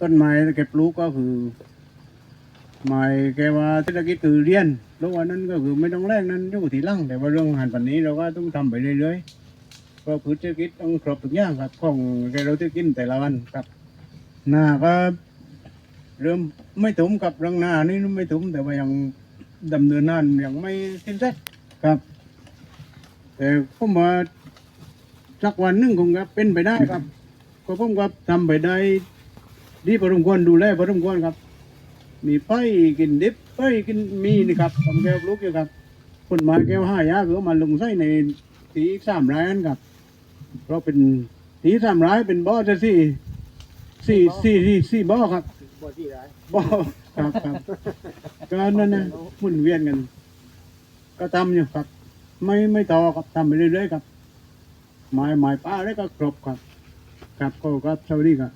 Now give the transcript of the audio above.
ต้นไม้เก็บปลูกก็คือหมายแกว่าเศรษฐกิจคือเรียนแล้ววันนั้นก็คือไม่ต้องแรงนั้นอยู่ที่หลังแต่ว่าเรื่องอาหารปันนี้เราก็ต้องทำไปเรื่อยๆเพราะพืชเศรษฐกิจต้องครบทุกอย่างครับของแกเราที่กินแต่ละวันครับหน้าก็เริ่มไม่ถมกับเรื่องหน้านี่ไม่ถมแต่ว่ายังดำเนินงานยังไม่สิ้นสุดครับ แต่ผมว่าสักวันหนึงคงจะเป็นไปได้ครับก็ผมก็ทำไปได้ ดีพอสมควรดูแลพอสมควรครับ มีไปกินดิบไปกินมีนี่ครับผมแก้วลูกอยู่ครับคนมาแก้วห้ายาคือมาลงไส้ในตีสามร้ายนั่นครับ เพราะเป็นตีสามร้ายเป็นบ่อจะสี่สี่สี่สี่สี่บ่อครับบ่อที่ไรบ่อครับครับก็นั่นนะหมุนเวียนกัน ก็ทำอยู่ครับ ไม่ไม่ต่อครับทำไปเรื่อยๆครับไม้ไม้ป้าแล้วก็ครบครับ ครับก็ครับสวัสดีครับ